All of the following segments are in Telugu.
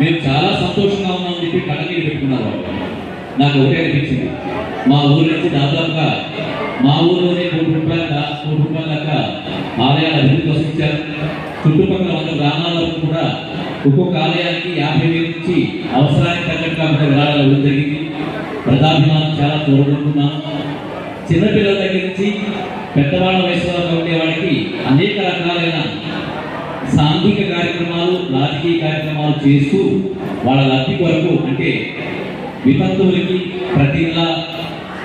మేము చాలా సంతోషంగా ఉన్నామని చెప్పి కళ్ళనీళ్ళు పెట్టుకున్నారు నాకు ఒకటే అనిపించింది. మా ఊరు నుంచి దాదాపుగా మా ఊరిలోనే కోటి రూపాయల కోటి రూపాయల దాకా ఆలయాల అభివృద్ధి కోసం ఇచ్చారు. చుట్టుపక్కల వంద గ్రామాల కూడా ఒక్కొక్క ఆలయానికి యాభై వేల నుంచి అవసరానికి తగ్గట్టుగా అంత విరాళాలు ఇవ్వడం జరిగింది. ప్రజాభిమానం చాలా కోరుకుంటున్నాను చిన్నపిల్లల దగ్గర నుంచి పెద్దవాళ్ళ వయసులో ఉండే వాళ్ళకి అనేక రకాలైన సాంఘిక కార్యక్రమాలు రాజకీయ కార్యక్రమాలు చేస్తూ వాళ్ళ లబ్ధి కొరకు అంటే విపత్తులకి ప్రతి నెల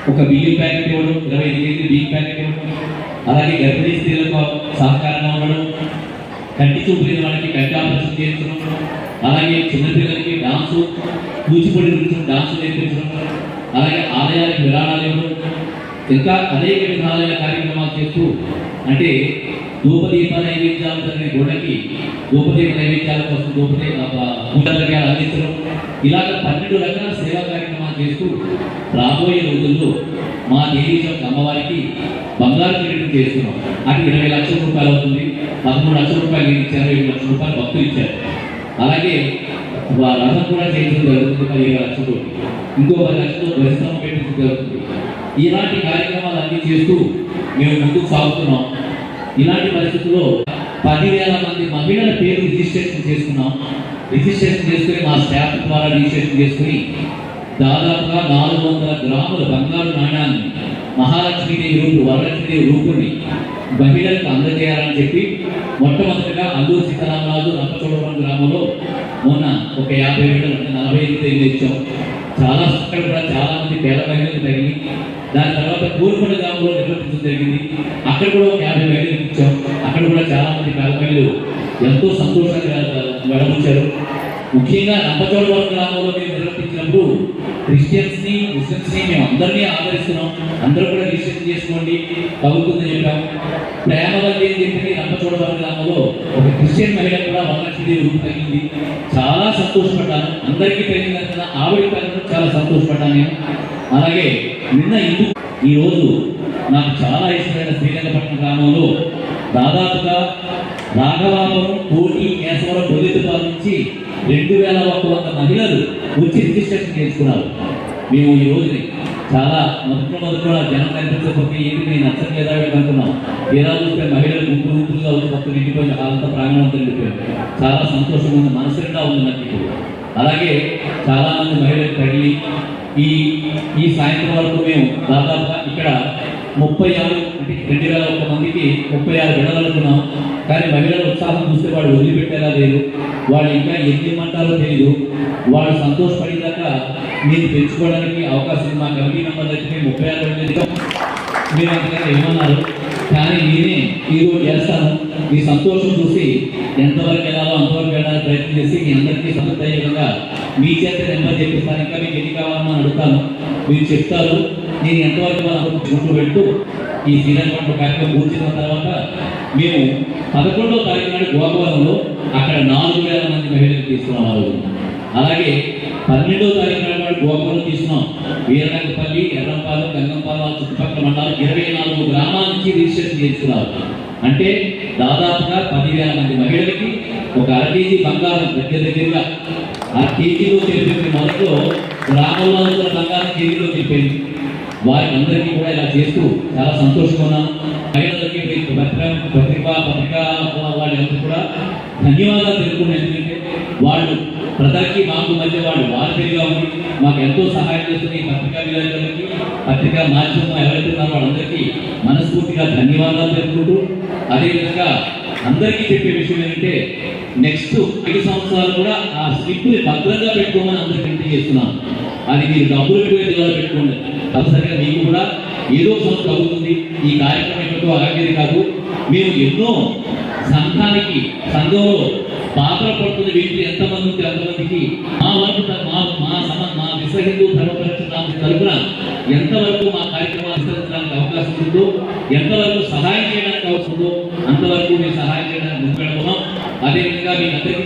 ఒక బియ్యం ప్యాకెట్ ఇవ్వడం ఇరవై ఐదు బియ్యం ప్యాకెట్ ఇవ్వడం అలాగే గర్భిణీ స్త్రీలకు సహకారంగా ఉండడం కంటి చూపు లేని వాళ్ళకి కంటి ఆపరేషన్ చేయించడం అలాగే చిన్నపిల్లలకి డాన్సు కూచిపూడి నృత్యం డాన్స్ నేర్పించడం అలాగే ఆలయాలకు విరాళాలు ఇవ్వడం ఇంకా అనేక విధాలైన కార్యక్రమాలు చేస్తూ అంటే ధూపదీప నైవేద్యాలు జరిగిన గుళ్ళకి ధూపదీప నైవేద్యాల కోసం ధూపదీప అందించడం. ఇలాగ పన్నెండు రకాల సేవా కార్యక్రమాలు చేస్తూ రాబోయే రోజుల్లో మా దేవీ చౌక్ అమ్మవారికి బంగారు కిరీటం చేస్తున్నాం. అది ఇరవై లక్షల రూపాయలు అవుతుంది. పదమూడు లక్షల రూపాయలు ఇచ్చారు ఏడు లక్షల రూపాయలు భక్తులు ఇచ్చారు. అలాగే రథం కూడా చేయడం జరుగుతుంది పదిహేను లక్షలు. ఇంకో పది లక్షలు ప్రస్తుతం పెట్టించడం జరుగుతుంది. ఇలాంటి కార్యక్రమాలు అన్ని చేస్తూ మేము ముందుకు సాగుతున్నాం. ఇలాంటి పరిస్థితుల్లో పదివేల మంది మహిళల పేరు రిజిస్ట్రేషన్ చేసుకున్నాం. రిజిస్ట్రేషన్ చేసుకుని మా స్టాఫ్ ద్వారా రిజిస్ట్రేషన్ చేసుకుని దాదాపుగా నాలుగు వందల గ్రాముల బంగారు నాణ్యాన్ని మహాలక్ష్మీదేవి రూపు వరలక్ష్మీదేవి రూపుని మహిళలకు అందజేయాలని చెప్పి మొట్టమొదటిగా అల్లూరు సీతారామరాజు రంపచోడవరం గ్రామంలో మొన్న ఒక యాభై వేల నలభై ఐదు వేలు ఇచ్చాం చాలా అక్కడ చాలా మంది పేద మహిళలకు తగిలి దాని తర్వాత కూర్పడ గ్రామంలో నిర్వర్తించడం జరిగింది. అక్కడ కూడా ఒక యాభై మహిళలు ఇచ్చాం అక్కడ కూడా చాలా మంది పేద మహిళలు ఎంతో సంతోషంగా వెడబుచ్చారు ముఖ్యంగా రంపచోడవరం గ్రామంలో మేము నిర్వర్తించినప్పుడు క్రిస్టియన్స్ని ముస్లిమ్స్ని మేము అందరినీ ఆదరిస్తున్నాం. అందరూ కూడా రిజిస్ట్రేషన్ చేసుకోండి. తగ్గుతుందని చెప్పాం ప్రేమ వల్లి అని చెప్పి రంపచోడవరం గ్రామంలో ఒక క్రిస్టియన్ మహిళ కూడా వరలక్ష్మీదేవి రూపు తగ్గింది చాలా సంతోషపడ్డాను. అందరికీ తగిన ఆవిడ తగిన చాలా సంతోషపడ్డాను నేను. అలాగే నిన్న ఇందుకు ఈ రోజు నాకు చాలా ఇష్టమైన శ్రీరంగపట్నం గ్రామంలో దాదాపుగా రాఘవాపురం కోటి కేశవరం బొల్లిపాల నుంచి రెండు వేల ఒక్క వంద మహిళలు వచ్చి రిజిస్ట్రేషన్ చేసుకున్నారు మేము ఈ రోజుని చాలా మొదట్లో మొదట్లో జనం కనిపించకపోతే ఏంటి నేను నచ్చట్లేదా అనుకున్నాం. ఎలా చూస్తే మహిళలు గుంపులు గుంపులుగా వచ్చి మొత్తం నిండిపోయిన కాలంతో ప్రాణవంతం నిండిపోయారు. చాలా సంతోషంగా ఉంది మనసుగా ఉంది నాకు ఇప్పుడు అలాగే చాలామంది మహిళలు తగిలి ఈ ఈ సాయంత్రం వరకు మేము దాదాపుగా ఇక్కడ ముప్పై ఆరు అంటే రెండు వేల ఒక్క మందికి ముప్పై ఆరు విడదలు అనుకున్నాం కానీ మహిళల ఉత్సాహం చూస్తే వాడు వదిలిపెట్టేలా లేదు. వాళ్ళు ఇంకా ఎన్ని మంటారో తెలియదు వాళ్ళు సంతోషపడేదాకా మీరు పెంచుకోవడానికి అవకాశం మా కమిటీ మెంబర్ దగ్గర ముప్పై ఆరు మంది మీరు అంతగా ఏమన్నారు? కానీ నేనే ఈరోజు చేస్తాను. మీ సంతోషం చూసి ఎంతవరకు వెళ్ళాలో అంతవరకు వెళ్ళాలని ప్రయత్నం చేసి మీ అందరికీ సంతృప్తి అయ్యే విధంగా మీ చేత నెంబర్ చెప్పిస్తాను. ఇంకా మీకు ఎన్ని కావాలన్నా అడుగుతాను. మీరు చెప్తారు. నేను ఎంతవరకు మనం పెట్టు ఈ శ్రీరంగపట్నం కార్యక్రమం పూర్తిన తర్వాత మేము పదకొండవ తారీఖు నాడు గోకవరంలో అక్కడ నాలుగు వేల మంది మహిళలు తీసుకున్నాం అలాగే పన్నెండవ తారీఖు నాడు వాడు తీసుకున్నాం. వీరరంగపల్లి రిజిస్ట్రేషన్ చేసుకున్నారు అంటే దాదాపుగా పదివేల మంది మహిళలకి ఒక అర కేజీ బంగారం దగ్గర దగ్గరగా ఆ కేజీలో తెలిపింది మొదట్లో గ్రామంలో ఉన్న బంగారం కేజీలో తెలిపింది వారి అందరికీ కూడా ఇలా చేస్తూ చాలా సంతోషంగా ఉన్నాను మహిళలకి మీకు పత్రిక పత్రిక వాళ్ళందరూ కూడా ధన్యవాదాలు తెలుపుకున్నాను ఎందుకంటే వాళ్ళు ప్రజలకి మాకు మధ్య వాళ్ళు వారిగా ఉండి మాకు ఎంతో సహాయం చేస్తున్న ఈ పత్రికా విలేకరులకి పత్రికా మాధ్యమం ఎవరైతే ఉన్నారో వాళ్ళందరికీ మనస్ఫూర్తిగా ధన్యవాదాలు తెలుపుకుంటూ అదేవిధంగా అందరికీ చెప్పే విషయం ఏంటంటే నెక్స్ట్ ఐదు సంవత్సరాలు కూడా ఆ స్లిప్ని భద్రంగా పెట్టుకోమని అందరికీ వింటే చేస్తున్నాం అది మీరు డబ్బులు జిల్లాలో పెట్టుకోండి. తప్పనిసరిగా మీకు కూడా ఏదో సంస్థ అవుతుంది ఈ కార్యక్రమం ఏంటో అలాగేది కాదు. మేము ఎన్నో సంఘానికి సంఘంలో పాత్ర పడుతున్న వీటిని ఎంత ఉంటే అంతమందికి మా వరకు త- మా మా సమ మా విశ్వ హిందూ ధర్మ పరిరక్షణ ఎంతవరకు మా కార్యక్రమాలు విస్తరించడానికి అవకాశం ఉందో ఎంతవరకు సహాయం చేయడానికి అవసరం ఉందో అంతవరకు మేము సహాయం చేయడానికి ముందుకెళ్తున్నాం అదేవిధంగా మీ అందరికీ